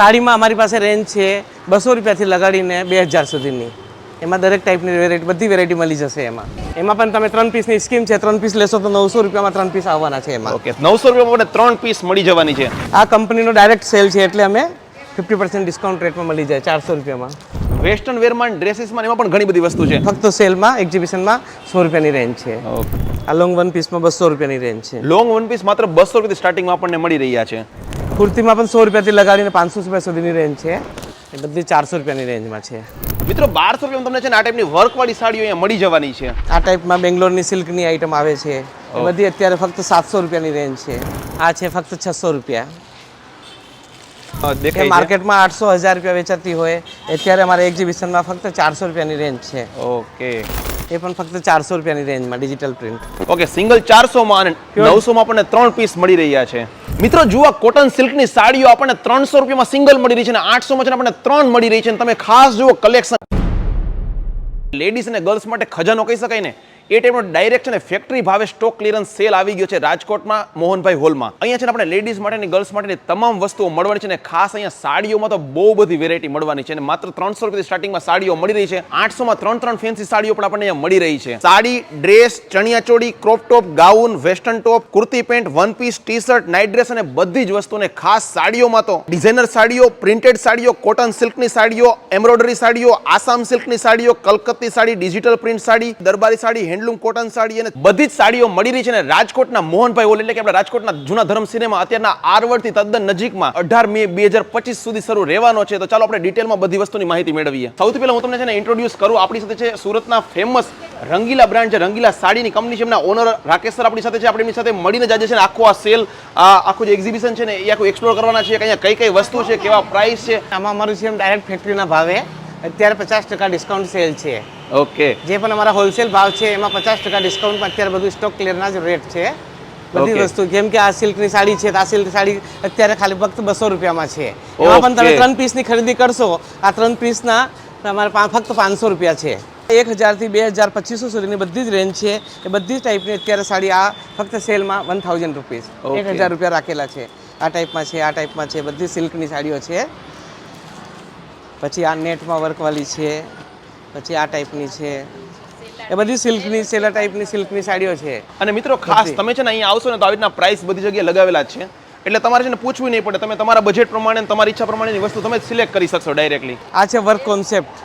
સાડીમાં અમારી પાસે રેન્જ છે બસો રૂપિયાથી લગાડીને બે હજાર સુધીની. એમાં દરેક ટાઈપની વેરાયટી બધી વેરાયટી મળી જશે એમાં. એમાં પણ તમે ત્રણ પીસની સ્કીમ છે ત્રણ પીસ લેશો તો નવસો રૂપિયામાં ત્રણ પીસ આવવાના છે એમાં. ઓકે નવસો રૂપિયામાં ત્રણ પીસ મળી જવાની છે. આ કંપનીનો ડાયરેક્ટ સેલ છે એટલે અમે ફિફ્ટી પર્સન્ટ ડિસ્કાઉન્ટ રેટમાં મળી જાય ચારસો રૂપિયામાં. વેસ્ટર્ન વેરમાં ડ્રેસીસમાં એમાં પણ ઘણી બધી વસ્તુ છે. ફક્ત સેલમાં એક્ઝિબિશનમાં સો રૂપિયાની રેન્જ છે. ઓકે. આ લોંગ વન પીસમાં બસો રૂપિયાની રેન્જ છે. લોંગ વન પીસ માત્ર બસો રૂપિયાથી સ્ટાર્ટિંગમાં આપણને મળી રહ્યા છે. કુર્તીમાં પણ સો રૂપિયાથી લગાડીને પાંચસો રૂપિયા સુધીની રેન્જ છે. એ બધી ચારસો રૂપિયાની રેન્જમાં છે. મિત્રો બારસો રૂપિયામાં તમને છે ને આ ટાઈપની વર્કવાળી સાડીઓ અહીંયા મળી જવાની છે. આ ટાઈપમાં બેંગ્લોરની સિલ્કની આઈટમ આવે છે. એ બધી અત્યારે ફક્ત સાતસો રૂપિયાની રેન્જ છે. આ છે ફક્ત છસો રૂપિયા. દેખાય માર્કેટમાં આઠસો હજાર રૂપિયા વેચાતી હોય. અત્યારે અમારા એક્ઝિબિશનમાં ફક્ત ચારસો રૂપિયાની રેન્જ છે. ઓકે. એ પણ ફક્ત ચારસો રૂપિયાની રેન્જમાં ડિજિટલ પ્રિન્ટ ઓકે સિંગલ ચારસો માં અને નવસો માં આપણને ત્રણ પીસ મળી રહ્યા છે. મિત્રો જુઓ કોટન સિલ્કની સાડીઓ આપણને ત્રણસો રૂપિયામાં સિંગલ મળી રહી છે અને આઠસોમાં છે આપણને ત્રણ મળી રહી છે. અને તમે ખાસ જુઓ કલેક્શન લેડીઝ અને ગર્લ્સ માટે ખજાનો કહી શકાય ને? એ ટાઈપનો ડાયરેક્ટ છે ને ફેક્ટરી ભાવે સ્ટોક ક્લિયરન્સ સેલ આવી ગયો છે રાજકોટમાં, મોહનભાઈ હોલમાં. અહીંયા છે ને આપણે લેડીઝ માટેની ગર્લ્સ માટેની તમામ વસ્તુઓ મળવાની છે ને ખાસ અહીંયા સાડીઓમાં તો બહુ બધી વેરાયટી મળવાની છે અને માત્ર ત્રણસો રૂપિયાથી સ્ટાર્ટિંગમાં સાડીઓ મળી રહી છે. આઠસો માં ત્રણ ત્રણ ફેન્સી સાડીઓ પણ આપણને અહીંયા મળી રહી છે. Sari dress chaniya choli crop top gown western top kurti pant one piece T shirt night dress અને બધી જ વસ્તુને ખાસ સાડીઓમાં તો ડિઝાઇનર સાડીઓ પ્રિન્ટેડ સાડીઓ કોટન સિલ્કની સાડીઓ એમ્બ્રોઇડરી સાડીઓ આસામ સિલ્કની સાડીઓ કલકત્તી સાડી ડિજિટલ પ્રિન્ટ સાડી, દરબારી સાડી હેન્ડલૂમ, કોટન સાડી અને બધી જ સાડીઓ મળી રહી છે ને રાજકોટના મોહનભાઈ ઓલ એટલે કે આપણા રાજકોટના જૂના ધર્મ સિનેમા અત્યારના આરવડથી તદ્દન નજીકમાં અઢાર મે બે હજાર પચીસ સુધી શરૂ રહેવાનો છે. તો ચાલો આપણે ડિટેલમાં બધી વસ્તુની માહિતી મેળવીએ. સૌથી પહેલા હું તમને છે ને ઇન્ટ્રોડ્યુસ કરું. આપણી સાથે છે સુરતના ફેમસ રંગીલા બ્રાન્ડ છે, રંગીલા સાડીની કંપની છે. એમના ઓનર રાકેશ સર આપણી સાથે છે. આપણે એમની સાથે મળીને આજે છે ને આખો આ સેલ આખું જે એક્ઝિબિશન છે ને એ આખું એક્સપ્લોર કરવાના છે અહીંયા કઈ કઈ વસ્તુ છે, કેવા પ્રાઇસ છે. આમાં અમારું છે ડાયરેક્ટ ફેક્ટરીના ભાવે. અત્યારે પચાસ ટકા ડિસ્કાઉન્ટ સેલ છે. ઓકે જે પણ અમારા હોલસેલ ભાવ છે એમાં પચાસ ટકા ડિસ્કાઉન્ટમાં અત્યારે બધું સ્ટોક ક્લિયરના જ રેટ છે. બધી વસ્તુ જેમ કે આ સિલ્કની સાડી છે આ સિલ્ક સાડી અત્યારે ખાલી ફક્ત બસો રૂપિયામાં છે. એમાં પણ તમે ત્રણ પીસની ખરીદી કરશો આ ત્રણ પીસના તમારે ફક્ત પાંચસો રૂપિયા છે. એક હજારથી બે હજાર પચીસો સુધીની બધી જ રેન્જ છે. એ બધી જ ટાઈપની અત્યારે સાડી આ ફક્ત સેલમાં વન થાઉઝન્ડ રૂપીસ એક હજાર રૂપિયા રાખેલા છે. આ ટાઈપમાં છે આ ટાઈપમાં છે બધી સિલ્કની સાડીઓ છે. પછી આ નેટમાં વર્કવાળી છે પછી આ ટાઈપની છે. એ બધી સિલ્કની સેલા ટાઈપની સિલ્કની સાડીઓ છે. અને મિત્રો ખાસ તમે છે ને અહીંયા આવશો ને તો આવી રીતના પ્રાઇસ બધી જગ્યાએ લગાવેલા છે. એટલે તમારે છે ને પૂછવું નહીં પડે. તમે તમારા બજેટ પ્રમાણે તમારી ઈચ્છા પ્રમાણેની વસ્તુ તમે સિલેક્ટ કરી શકશો ડાયરેક્ટલી આ છે વર્ક કોન્સેપ્ટ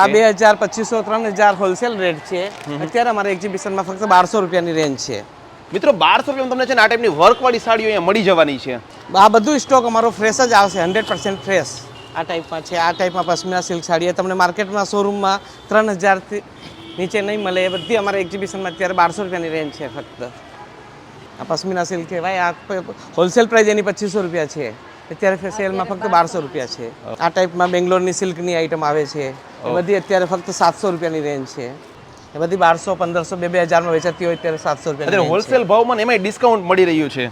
આ બે હજાર પચીસો ત્રણ હજાર હોલસેલ રેટ છે. અત્યારે અમારા એક્ઝિબિશનમાં ફક્ત બારસો રૂપિયાની રેન્જ છે. મિત્રો બારસો રૂપિયામાં તમને છે ને આ ટાઈપની વર્કવાળી સાડીઓ અહીંયા મળી જવાની છે. આ બધું સ્ટોક અમારો ફ્રેશ જ આવશે હંડ્રેડ પર્સન્ટ ફ્રેશ આ ટાઈપમાં છે. આ ટાઈપમાં પશ્મિના સિલ્ક સાડી તમને માર્કેટમાં શોરૂમમાં ત્રણ હજારથી નીચે નહીં મળે. એ બધી અમારા એક્ઝિબિશનમાં અત્યારે બારસો રૂપિયાની રેન્જ છે ફક્ત. આ પશ્મિના સિલ્ક કહેવાય. આ હોલસેલ પ્રાઇસ એની પચીસો રૂપિયા છે. અત્યારે સેલમાં ફક્ત બારસો રૂપિયા છે. આ ટાઈપમાં બેંગ્લોરની સિલ્કની આઈટમ આવે છે. એ બધી અત્યારે ફક્ત સાતસો રૂપિયાની રેન્જ છે. એ બધી બારસો પંદરસો બે બે હજારમાં વેચાતી હોય ત્યારે સાતસો રૂપિયા હોલસેલ ભાવમાં એમાં ડિસ્કાઉન્ટ મળી રહ્યું છે.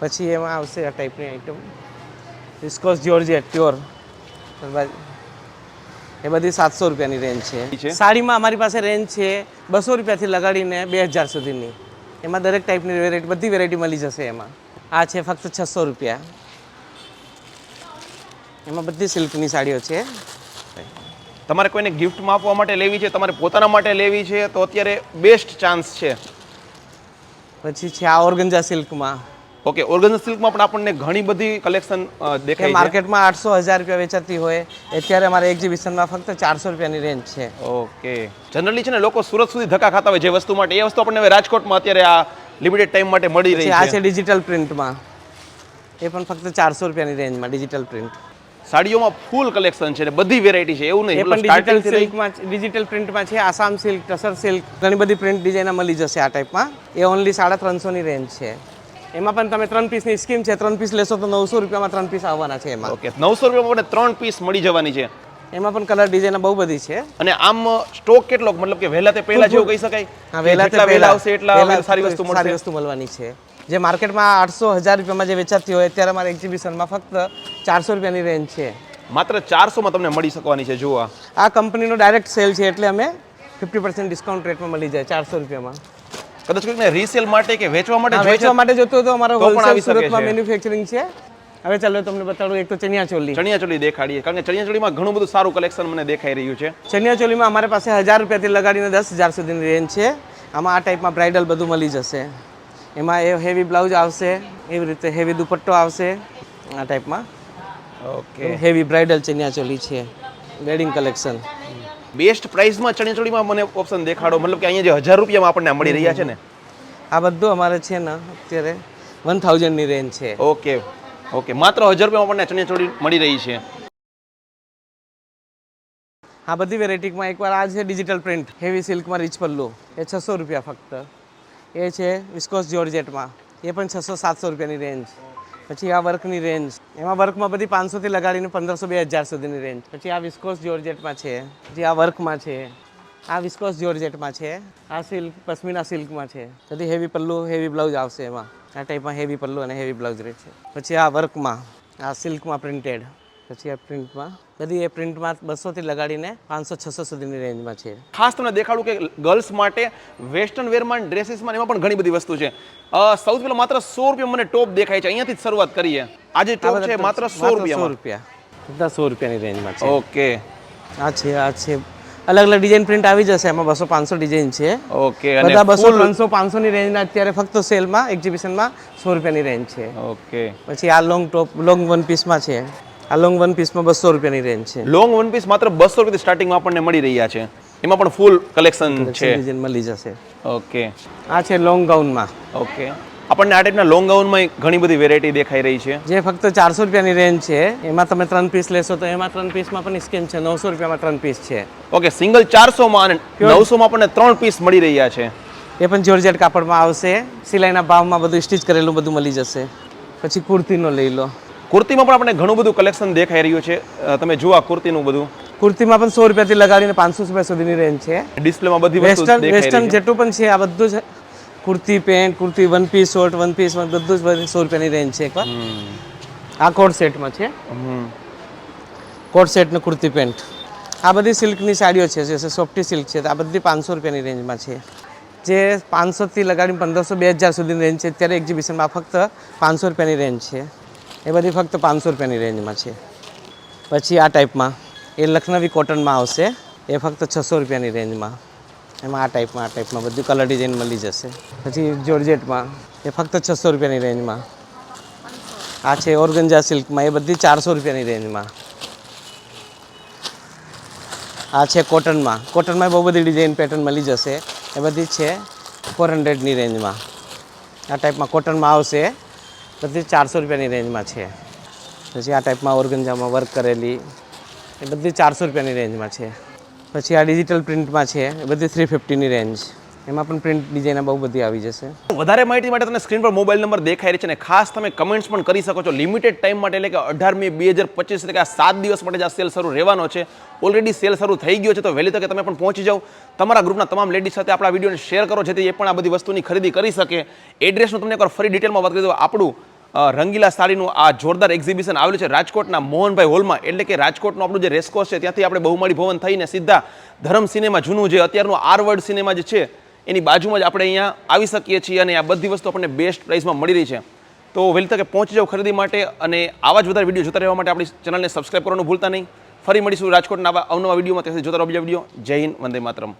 પછી એમાં આવશે આ ટાઈપની આઈટમ વિસ્કોસ જ્યોર્જેટ પ્યોર એ બધી સાતસો રૂપિયાની રેન્જ છે? સાડીમાં અમારી પાસે રેન્જ છે બસો રૂપિયાથી લગાડીને બે હજાર સુધીની. એમાં દરેક ટાઈપની વેરાયટી બધી વેરાયટી મળી જશે એમાં. આ છે ફક્ત છસો રૂપિયા. એમાં બધી સિલ્કની સાડીઓ છે. તમારે કોઈને ગિફ્ટમાં આપવા માટે લેવી છે તમારે પોતાના માટે લેવી છે તો અત્યારે બેસ્ટ ચાન્સ છે. પછી છે આ ઓર્ગંજા સિલ્કમાં ઓકે ઓર્ગન સિલ્કમાં પણ આપણને ઘણી બધી કલેક્શન દેખાય છે. માર્કેટમાં આઠસો હજાર રૂપિયા વેચાતી હોય અત્યારે અમારે એક્ઝિબિશનમાં ફક્ત ચારસો રૂપિયાની રેન્જ છે. ઓકે જનરલી છે ને લોકો સુરત સુધી ધક્કા ખાતા હોય જે વસ્તુ માટે. એ વસ્તુ આપણને હવે રાજકોટમાં અત્યારે આ લિમિટેડ ટાઈમ માટે મળી રહી છે આ છે. ડિજિટલ પ્રિન્ટમાં એ પણ ફક્ત ચારસો રૂપિયાની રેન્જમાં ડિજિટલ પ્રિન્ટ સાડીઓમાં ફૂલ કલેક્શન છે ને બધી વેરાયટી છે એવું નહીં. પણ ડિજિટલ સિલ્કમાં ડિજિટલ પ્રિન્ટમાં છે આસામ સિલ્ક ટસર સિલ્ક ઘણી બધી પ્રિન્ટ ડિઝાઇન મળી જશે આ ટાઈપમાં એ ઓનલી સાડા ત્રણસોની રેન્જ છે. એમાં પણ તમે ત્રણ પીસની સ્કીમ છે ત્રણ પીસ લેશો તો નવસો રૂપિયામાં ત્રણ પીસ આવવાના છે એમાં. ઓકે નવસો રૂપિયામાં ત્રણ પીસ મળી જવાની છે. એમાં પણ કલર ડિઝાઇન બહુ બધી છે. અને આમ સ્ટોક કેટલો મતલબ કે વહેલા તે પહેલા જેવું કહી શકાય વહેલા તે વહેલા આવશે એટલા સારી વસ્તુ સારી વસ્તુ મળવાની છે. જે માર્કેટમાં આઠસો હજાર રૂપિયામાં જે વેચાતી હોય અત્યારે અમારા એક્ઝિબિશનમાં ફક્ત ચારસો રૂપિયાની રેન્જ છે. માત્ર ચારસોમાં તમને મળી શકવાની છે જુઓ આ. કંપનીનો ડાયરેક્ટ સેલ છે એટલે અમે ફિફ્ટી પર્સન્ટ ડિસ્કાઉન્ટ રેટમાં મળી જાય ચારસો રૂપિયામાં. કદાચ કોઈને રીસેલ માટે કે વેચવા માટે વેચવા માટે જોતું તો અમારો હોલસેલ સુરતમાં મેન્યુફેક્ચરિંગ છે. હવે ચાલો તમને બતાડું એક તો ચણિયા ચોલી ચણિયાચોળી દેખાડીએ કારણ કે ચણિયાચોળીમાં ઘણું બધું સારું કલેક્શન મને દેખાઈ રહ્યું છે. ચણિયા ચોલીમાં અમારી પાસે હજાર રૂપિયાથી લગાડીને દસ હજાર સુધીની રેન્જ છે. આમાં આ ટાઈપમાં બ્રાઇડલ બધું મળી જશે. એમાં એ હેવી બ્લાઉઝ આવશે એવી રીતે હેવી દુપટ્ટો આવશે. આ ટાઈપમાં okay heavy bridal chaniya choli છે. વેડિંગ કલેક્શન બેસ્ટ પ્રાઇસમાં ચણિયાચોળીમાં મને ઓપ્શન દેખાડો. મતલબ કે અહીંયા જે હજાર રૂપિયામાં આપણને મળી રહ્યા છે ને? આ બધું અમારે છે ને અત્યારે વન થાઉઝન્ડની રેન્જ છે. ઓકે ઓકે માત્ર હજાર રૂપિયામાં આપણને ચણિયાચોળી મળી રહી છે. આ બધી વેરાયટીમાં એકવાર આ છે ડિજિટલ પ્રિન્ટ હેવી સિલ્કમાં રીચ પલ્લુ. એ છસો રૂપિયા ફક્ત. એ છે વિસ્કોસ જોર્જેટમાં એ પણ છસો સાતસો રૂપિયાની રેન્જ પછી આ વર્કની રેન્જ એમાં વર્કમાં બધી પાંચસોથી લગાડીને પંદરસો બે હજાર સુધીની રેન્જ પછી આ વિસ્કોસ જોર્જેટમાં છે. પછી આ વર્કમાં છે. આ વિસ્કોસ જોર્જેટમાં છે. આ સિલ્ક પશ્મિના સિલ્કમાં છે. બધી હેવી પલ્લુ હેવી બ્લાઉઝ આવશે એમાં. આ ટાઈપમાં હેવી પલ્લુ અને હેવી બ્લાઉઝ રહે છે. પછી આ વર્કમાં આ સિલ્કમાં પ્રિન્ટેડ પછી આ પ્રિન્ટમાં. બધી એ પ્રિન્ટમાં બસોથી લગાડીને પાંચસો છસો સુધીની રેન્જમાં છે. ખાસ તમને દેખાડું કે ગર્લ્સ માટે વેસ્ટર્ન વેરમાં ડ્રેસીસમાં એમાં પણ ઘણી બધી વસ્તુ છે. સૌથી પહેલાં માત્ર સો રૂપિયા મને ટોપ દેખાય છે. અહીંયાથી જ શરૂઆત કરીએ. આજે ટોપ છે માત્ર સો સો રૂપિયા રૂપિયા. બધા સો રૂપિયાની રેન્જમાં છે. ઓકે. આ છે આ છે. અલગ અલગ ડિઝાઇન પ્રિન્ટ આવી જશે. એમાં બસો પાંચસો ડિઝાઇન છે. ઓકે બધા બસો ત્રણસો પાંચસોની રેન્જના અત્યારે ફક્ત સેલમાં એક્ઝિબિશનમાં સો રૂપિયાની રેન્જ છે. ઓકે. પછી આ લોંગ ટોપ લોંગ વન પીસમાં છે. આ લોંગ વન પીસમાં બસો રૂપિયાની રેન્જ છે. લોંગ વન પીસ માત્ર બસો રૂપિયાથી સ્ટાર્ટિંગમાં આપણને મળી રહ્યા છે. એમાં પણ ફૂલ કલેક્શન છે. મળી જશે ઓકે આ છે લોંગ ગાઉનમાં ઓકે આપણને આ ટાઈપના લોંગ ગાઉનમાં ઘણી બધી વેરાયટી દેખાઈ રહી છે. જે ફક્ત ચારસો રૂપિયાની રેન્જ છે. એમાં તમે ત્રણ પીસ લેશો તો એમાં ત્રણ પીસમાં પણ સ્કીમ છે. નવસો રૂપિયામાં ત્રણ પીસ છે. ઓકે સિંગલ ચારસોમાં અને નવસોમાં આપણને ત્રણ પીસ મળી રહ્યા છે. એ પણ જોરજેટ કાપડમાં આવશે. સિલાઈના ભાવમાં બધું સ્ટિચ કરેલું બધું મળી જશે. પછી કુર્તીનો લઈ લો. કુર્તીમાં પણ આપણે ઘણું બધું કલેક્શન દેખાઈ રહ્યું છે. તમે જુઓ આ કુર્તીનું બધું. કુર્તીમાં પણ સો રૂપિયાથી લગાડીને પાંચસો રૂપિયા સુધીની રેન્જ છે. ડિસ્પ્લેમાં બધી વેસ્ટર્ન વેસ્ટર્ન જેટલું પણ છે આ બધું છે kurti pant kurti one piece short one piece બધું જ સો રૂપિયાની રેન્જ છે એકવાર. આ કોટ સેટમાં છે. હમ. કોટ સેટ ને કુર્તી પેન્ટ. આ બધી સિલ્કની સાડીઓ છે જે સોફ્ટી સિલ્ક છે આ બધી પાંચસો રૂપિયાની રેન્જમાં છે. જે પાંચસોથી લગાડીને પંદરસો બે હજાર સુધીની રેન્જ છે અત્યારે એક્ઝિબિશનમાં ફક્ત પાંચસો રૂપિયાની રેન્જ છે. એ બધી ફક્ત પાંચસો રૂપિયાની રેન્જમાં છે. પછી આ ટાઈપમાં એ લખનવી કોટનમાં આવશે, એ ફક્ત છસો રૂપિયાની રેન્જમાં. એમાં આ ટાઈપમાં આ ટાઈપમાં બધું કલર ડિઝાઇન મળી જશે. પછી જોર્જેટમાં એ ફક્ત છસો રૂપિયાની રેન્જમાં. આ છે ઓર્ગંજા સિલ્કમાં, એ બધી ચારસો રૂપિયાની રેન્જમાં. આ છે કોટનમાં કોટનમાં બહુ બધી ડિઝાઇન પેટર્ન મળી જશે. એ બધી છે ફોર હંડ્રેડની રેન્જમાં. આ ટાઈપમાં કોટનમાં આવશે બધી ચારસો રૂપિયાની રેન્જમાં છે. પછી આ ટાઈપમાં ઓર્ગન્જામાં વર્ક કરેલી એ બધી ચારસો રૂપિયાની રેન્જમાં છે. પછી આ ડિજિટલ પ્રિન્ટમાં છે, એ બધી થ્રી ફિફ્ટીની રેન્જ. એમાં પણ પ્રિન્ટ ડિઝાઇન બહુ બધી આવી જશે. વધારે માહિતી માટે તમને સ્ક્રીન પર મોબાઈલ નંબર દેખાઈ રહી છે અને ખાસ તમે કમેન્ટ્સ પણ કરી શકો છો. લિમિટેડ ટાઈમ માટે એટલે કે અઢાર મે બે હજાર પચીસ એટલે કે આ સાત દિવસ માટે જ આ સેલ શરૂ રહેવાનો છે. ઓલરેડી સેલ શરૂ થઈ ગયો છે, તો વહેલી તકે તમે પણ પહોંચી જાઓ. તમારા ગ્રુપના તમામ લેડીઝ સાથે આપણા વિડીયોને શેર કરો, જેથી એ પણ આ બધી વસ્તુની ખરીદી કરી શકે. એડ્રેસનું તમને એકવાર ફરી ડિટેલમાં વાત કરી દો આપણું રંગીલા સાડીનું આ જોરદાર એક્ઝિબિશન આવેલું છે રાજકોટના મોહનભાઈ હોલમાં. એટલે કે રાજકોટનું આપણું જે રેસકોર્સ છે, ત્યાંથી આપણે બહુમાળી ભવન થઈને સીધા ધરમ સિનેમા જૂનું જે અત્યારનું આર વર્ડ સિનેમા જે છે, એની બાજુમાં જ આપણે અહીંયા આવી શકીએ છીએ અને આ બધી વસ્તુ આપણને બેસ્ટ પ્રાઇસમાં મળી રહી છે. તો વહેલી તકે પહોંચી જાઓ ખરીદી માટે અને આવા જ વધારે વીડિયો જોતા રહેવા માટે આપણી ચેનલને સબસ્ક્રાઈબ કરવાનું ભૂલતા નહીં. ફરી મળીશું રાજકોટના આવા અવનવા વિડીયોમાં ત્યાંથી જોતા રહો બીજા વીડિયો જય હિન્દ, વંદે માતરમ.